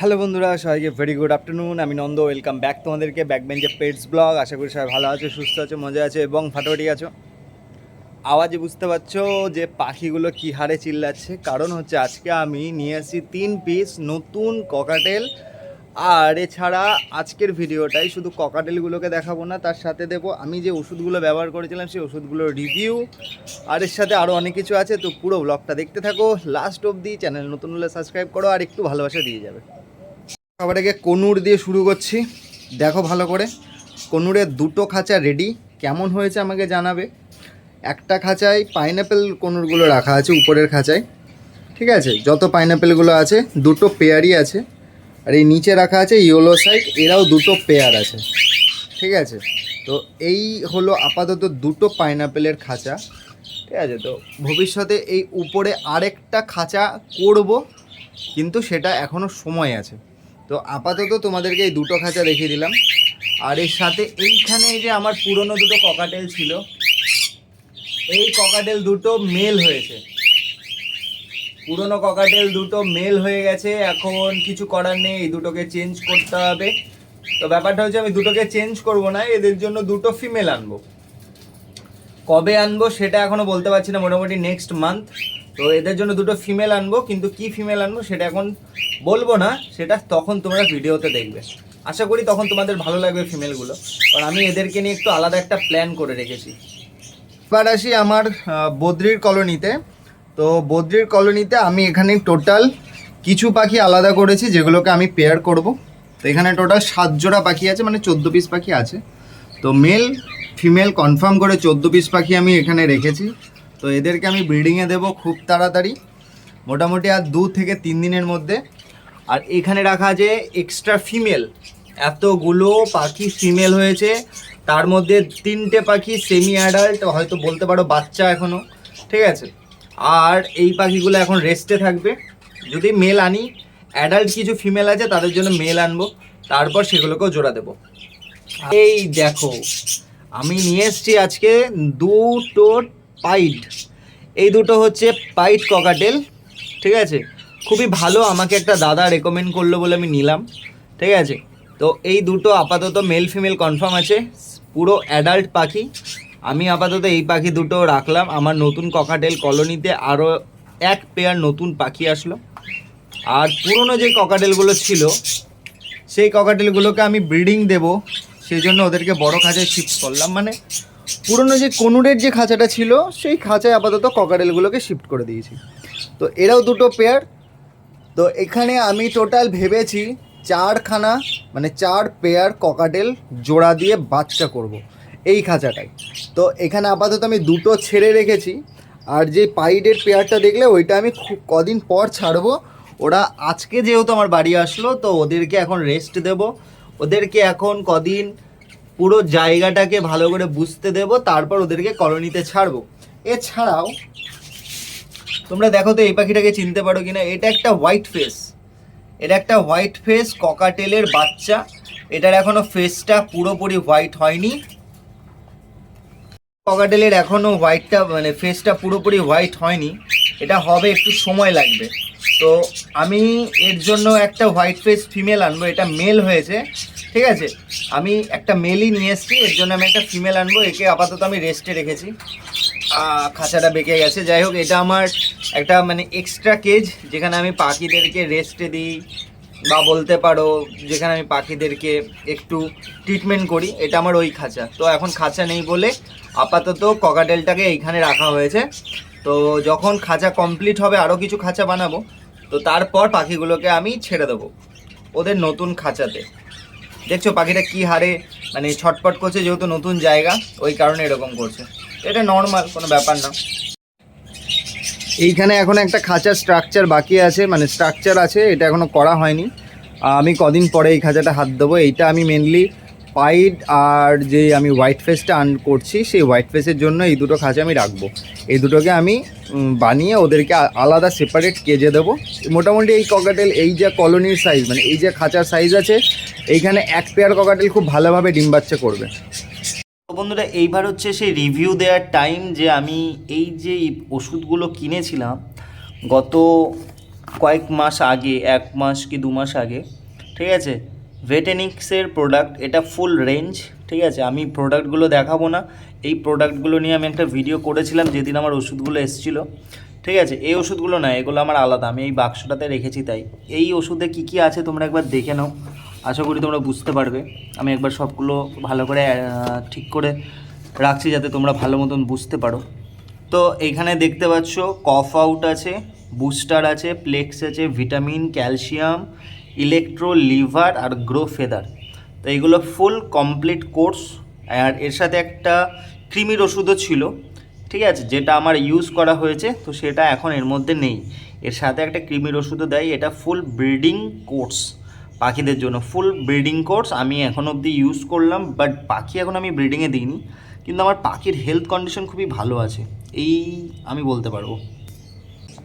Hello বন্ধুরা, সবাইকে very good afternoon আমি নন্দ ওয়েলকাম ব্যাক তোমাদেরকে ব্যাক বেঞ্চে পেটস ব্লগ আশা করি সবাই ভালো আছো, সুস্থ আছো, মজা আছো এবং ফাটাফাটি আছো। আওয়াজে বুঝতে পারছ যে পাখিগুলো কী হারে চিল্লাচ্ছে। কারণ হচ্ছে আজকে আমি নিয়ে আসি তিন পিস নতুন ককাটেল আর এছাড়া আজকের ভিডিওটাই শুধু ককাটেলগুলোকে দেখাবো না, তার সাথে দেবো আমি যে ওষুধগুলো ব্যবহার করেছিলাম, সেই ওষুধগুলোর রিভিউ আর এর সাথে আরও অনেক কিছু আছে, তো পুরো ব্লগটা দেখতে থাকো। লাস্ট অবধি চ্যানেল নতুন হলে সাবস্ক্রাইব করো, আর একটু ভালোবাসা দিয়ে যাবে। সবার আগে কনুর দিয়ে শুরু করছি। দেখো ভালো করে। কনুরের দুটো খাঁচা রেডি কেমন হয়েছে আমাকে জানাবে। একটা খাঁচায় পাইনাপেল কনুরগুলো রাখা আছে, উপরের খাঁচায়। ঠিক আছে? যত পাইনাপেলগুলো আছে, দুটো পেয়ারই আছে। আর এই নিচে রাখা আছে ইয়েলো সাইড এরাও দুটো পেয়ার আছে। ঠিক আছে? তো এই হলো আপাতত দুটো পাইনাপেলের খাঁচা। ঠিক আছে? তো ভবিষ্যতে এই উপরে আরেকটা খাঁচা করব, কিন্তু সেটা এখনও সময় আছে। তো আপাতত তোমাদেরকে এই দুটো খাঁচা দেখিয়ে দিলাম। আর এর সাথে এইখানে এই যে আমার পুরনো দুটো ককাটেল ছিল, এই ককাটেল দুটো মেল হয়েছে। পুরনো ককাটেল দুটো মেল হয়ে গেছে, এখন কিছু করার নেই, এই দুটোকে চেঞ্জ করতে হবে। তো ব্যাপারটা হচ্ছে আমি দুটোকে চেঞ্জ করব না, এদের জন্য দুটো ফিমেল আনব। কবে আনব সেটা এখনও বলতে পারছি না, মোটামুটি নেক্সট মান্থ তো এদের জন্য দুটো ফিমেল আনব, কিন্তু কি ফিমেল আনব সেটা এখন বলব না, সেটা তখন তোমরা ভিডিওতে দেখবে। আশা করি তখন তোমাদের ভালো লাগবে ফিমেলগুলো কারণ আমি এদেরকে নিয়ে একটু আলাদা একটা প্ল্যান করে রেখেছি। এবার আসি আমার বদ্রির কলোনিতে। তো বদ্রির কলোনিতে আমি এখানে টোটাল কিছু পাখি আলাদা করেছি, যেগুলোকে আমি পেয়ার করব। তো এখানে টোটাল সাত জোড়া পাখি আছে মানে চোদ্দ পিস পাখি আছে। তো মেল ফিমেল কনফার্ম করে চোদ্দ পিস পাখি আমি এখানে রেখেছি। তো এদেরকে আমি ব্রিডিংয়ে দেবো খুব তাড়াতাড়ি। মোটামুটি আর দু থেকে তিন দিনের মধ্যে। আর এখানে রাখা আছে এক্সট্রা ফিমেল এতগুলো পাখি ফিমেল হয়েছে। তার মধ্যে তিনটে পাখি সেমি অ্যাডাল্ট হয়তো বলতে পারো বাচ্চা এখনও ঠিক আছে? আর এই পাখিগুলো এখন রেস্টে থাকবে। যদি মেল আনি অ্যাডাল্ট কিছু ফিমেল আছে, তাদের জন্য মেল আনব। তারপর সেগুলোকেও জোড়া দেবো। এই দেখো, আমি নিয়ে এসেছি আজকে দুটো পাইট এই দুটো হচ্ছে পাইট ককাটেল, ঠিক আছে? খুবই ভালো আমাকে একটা দাদা রেকমেন্ড করল বলে আমি নিলাম, ঠিক আছে? তো এই দুটো আপাতত মেল ফিমেল কনফার্ম আছে, পুরো অ্যাডাল্ট পাখি। আমি আপাতত এই পাখি দুটো রাখলাম, আমার নতুন ককাটেল কলোনিতে আরও এক পেয়ার নতুন পাখি আসলো। আর পুরনো যে ককাটেলগুলো ছিল, সেই ককাটেলগুলোকে আমি ব্রিডিং দেব, সেই জন্য ওদেরকে বড় খাঁচায় শিফট করলাম। মানে পুরনো যে কনুরের যে খাঁচাটা ছিল, সেই খাঁচায় আপাতত ককাটেলগুলোকে শিফট করে দিয়েছি। তো এরাও দুটো পেয়ার তো এখানে আমি টোটাল ভেবেছি চারখানা মানে চার পেয়ার ককাটেল জোড়া দিয়ে বাচ্চা করব। এই খাঁচাটাই তো এখানে আপাতত আমি দুটো ছেড়ে রেখেছি। আর যে পাইডের পেয়ারটা দেখলে, ওইটা আমি খুব কদিন পর ছাড়বো। ওরা আজকে যেহেতু আমার বাড়ি আসলো, তো ওদেরকে এখন রেস্ট দেব। ওদেরকে এখন কদিন পুরো জায়গাটাকে ভালো করে বুঝতে দেব, তারপর ওদেরকে কলোনিতে ছাড়বো। এছাড়াও, তোমরা দেখো তো এই পাখিটাকে চিনতে পারো কিনা, এটা একটা হোয়াইট ফেস। এটা একটা হোয়াইট ফেস, ককাটেলের বাচ্চা। এটার এখনও ফেসটা পুরোপুরি হোয়াইট হয়নি। ককাটেলের এখনও হোয়াইটটা মানে ফেসটা পুরোপুরি হোয়াইট হয়নি। এটা হবে একটু সময় লাগবে। তো আমি এর জন্য একটা হোয়াইট ফেস ফিমেল আনব, এটা মেল হয়েছে, ঠিক আছে? আমি একটা মেলই নিয়ে এসেছি, এর জন্য আমি একটা ফিমেল আনব, একে আপাতত আমি রেস্টে রেখেছি। খাঁচাটা বেঁকে গেছে, যাই হোক, এটা আমার একটা মানে এক্সট্রা কেজ যেখানে আমি পাখিদেরকে রেস্টে দিই, বা বলতে পারো, যেখানে আমি পাখিদেরকে একটু ট্রিটমেন্ট করি, এটা আমার ওই খাঁচা। তো এখন খাঁচা নেই বলে আপাতত ককাটেলটাকে এইখানে রাখা হয়েছে। তো যখন খাঁচা কমপ্লিট হবে আরও কিছু খাঁচা বানাবো। তো তারপর পাখিগুলোকে আমি ছেড়ে দেবো ওদের নতুন খাঁচাতে। দেখছ পাখিটা কি হারে মানে ছটপট করছে, যেহেতু নতুন জায়গা, ওই কারণে এরকম করছে। এটা নর্মাল কোনো ব্যাপার না। এইখানে এখন একটা খাঁচার স্ট্রাকচার বাকি আছে মানে স্ট্রাকচার আছে, এটা এখনও করা হয়নি। আমি কদিন পরে এই খাঁচাটা হাত দেবো, এইটা আমি মেনলি পাইড আর যে আমি হোয়াইট ফেসটা আন করছি, সেই হোয়াইট ফেসের জন্য এই দুটো খাঁচা আমি রাখব। এই দুটোকে আমি বানিয়ে ওদেরকে আলাদা সেপারেট কেজে দেবো। মোটামুটি এই ককাটেল এই যে কলোনির সাইজ মানে এই যে খাঁচার সাইজ আছে, এইখানে এক পেয়ার ককাটেল খুব ভালোভাবে ডিম বাচ্চা করবে। তো বন্ধুরা, এইবার হচ্ছে সেই রিভিউ দেওয়ার টাইম যে আমি এই যে ওষুধগুলো কিনেছিলাম, গত কয়েক মাস আগে, এক মাস কি দু মাস আগে, ঠিক আছে? ভেটেনিক্সের প্রোডাক্ট এটা ফুল রেঞ্জ ঠিক আছে? আমি প্রোডাক্টগুলো দেখাবো না। এই প্রোডাক্টগুলো নিয়ে আমি একটা ভিডিও করেছিলাম যেদিন আমার ওষুধগুলো এসেছিল। ঠিক আছে? এই ওষুধগুলো না, এগুলো আমার আলাদা। আমি এই বাক্সটাতে রেখেছি তাই। এই ওষুধে কী কী আছে তোমরা একবার দেখে নাও। আশা করি তোমরা বুঝতে পারবে। আমি একবার সবগুলো ভালো করে ঠিক করে রাখছি যাতে তোমরা ভালো মতন বুঝতে পারো। তো এখানে দেখতে পাচ্ছ কফ আউট আছে বুস্টার আছে প্লেক্স আছে ভিটামিন ক্যালসিয়াম ইলেকট্রো লিভার আর গ্রো ফেদার তো এইগুলো ফুল কমপ্লিট কোর্স আর এর সাথে একটা ক্রিমির ওষুধও ছিল। ঠিক আছে, যেটা আমার ইউজ করা হয়েছে, তো সেটা এখন এর মধ্যে নেই। এর সাথে একটা ক্রিমির ওষুধও দেয়, এটা ফুল ব্রিডিং কোর্স পাখিদের জন্য ফুল ব্রিডিং কোর্স আমি এখন অবধি ইউজ করলাম বাট পাখি এখন আমি ব্রিডিংয়ে দিইনি। কিন্তু আমার পাখির হেলথ কন্ডিশন খুবই ভালো আছে। এই আমি বলতে পারব।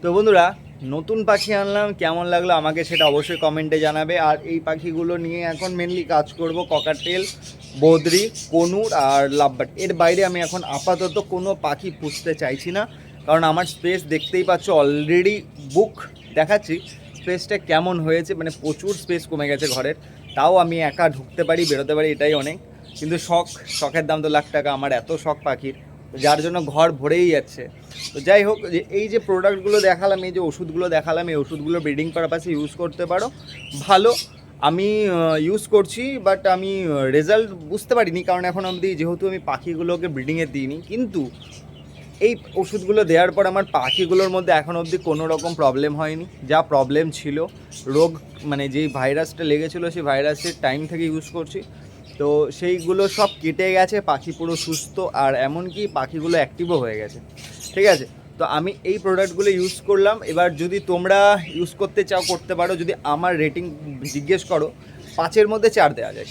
তো বন্ধুরা নতুন পাখি আনলাম, কেমন লাগল আমাকে সেটা অবশ্যই কমেন্টে জানাবে। আর এই পাখিগুলো নিয়ে এখন মেনলি কাজ করব ককাটেল বদ্রি, কনুর আর লাভবাট এর বাইরে আমি এখন আপাতত কোনো পাখি পুষতে চাইছি না, কারণ আমার স্পেস দেখতেই পাচ্ছ অলরেডি বুক দেখাচ্ছি। স্পেসটা কেমন হয়েছে মানে প্রচুর স্পেস কমে গেছে ঘরের। তাও আমি একা ঢুকতে পারি, বেরোতে পারি, এটাই অনেক। কিন্তু শখ, শখের দাম তো লাখ টাকা, আমার এত শখ পাখির। যার জন্য ঘর ভরেই যাচ্ছে। তো যাই হোক এই যে প্রোডাক্টগুলো দেখালাম, এই যে ওষুধগুলো দেখালাম, এই ওষুধগুলো ব্রিডিং পারপাসে ইউজ করতে পারো। ভালো, আমি ইউজ করছি বাট আমি রেজাল্ট বুঝতে পারিনি, কারণ এখন অবধি যেহেতু আমি পাখিগুলোকে ব্রিডিংয়ে দিইনি, কিন্তু এই ওষুধগুলো দেওয়ার পর আমার পাখিগুলোর মধ্যে এখন অবধি কোনো রকম প্রবলেম হয়নি। যা প্রবলেম ছিল, রোগ মানে যেই ভাইরাসটা লেগেছিলো, সেই ভাইরাসের টাইম থেকে ইউজ করছি। তো সেইগুলো সব কেটে গেছে, পাখি পুরো সুস্থ আর এমনকি পাখিগুলো অ্যাক্টিভও হয়ে গেছে। ঠিক আছে? তো আমি এই প্রোডাক্টগুলো ইউজ করলাম। এবার যদি তোমরা ইউজ করতে চাও, করতে পারো। যদি আমার রেটিং জিজ্ঞেস করো, পাঁচের মধ্যে চার দেওয়া যায়।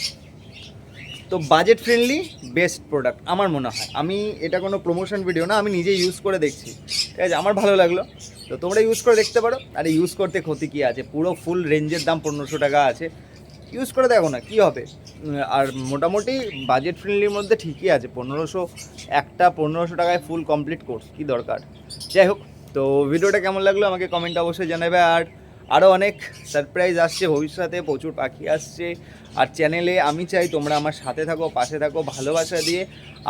তো বাজেট ফ্রেন্ডলি বেস্ট প্রোডাক্ট আমার মনে হয়। আমি এটা কোনো প্রমোশন ভিডিও না, আমি নিজে ইউজ করে দেখছি। ঠিক আছে? আমার ভালো লাগল। তো তোমরা ইউজ করে দেখতে পারো। আরে ইউজ করতে ক্ষতি কী আছে? পুরো ফুল রেঞ্জের দাম পনেরোশো টাকা আছে। ইউজ করে দেখো না, কী হবে? আর মোটামুটি বাজেট ফ্রেন্ডলির মধ্যে ঠিকই আছে, পনেরোশো, একটা পনেরোশো টাকায় ফুল কমপ্লিট কোর্স কী দরকার? যাই হোক, তো ভিডিওটা কেমন লাগল আমাকে কমেন্ট অবশ্যই জানাবে, আর আরও অনেক সারপ্রাইজ আসছে, ভবিষ্যতে প্রচুর পাখি আসছে। আর চ্যানেলে আমি চাই তোমরা আমার সাথে থাকো, পাশে থাকো, ভালোবাসা দিয়ে।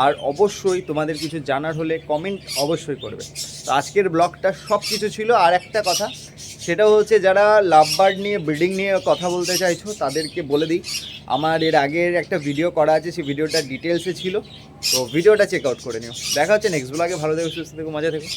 আর অবশ্যই তোমাদের কিছু জানার হলে কমেন্ট অবশ্যই করবে। তো আজকের ব্লগটা সব কিছু ছিল, আর একটা কথা, সেটা হচ্ছে যারা লাভ বার্ড নিয়ে ব্রিডিং নিয়ে কথা বলতে চাইছো, তাদেরকে বলে দিই, আমার এর আগের একটা ভিডিও করা আছে, সেই ভিডিওটা ডিটেলসে ছিল। তো ভিডিওটা চেক আউট করে নিও। দেখা হচ্ছে নেক্সট ব্লগে ভালো থেকো, সুস্থ থেকো, মজা থেকো।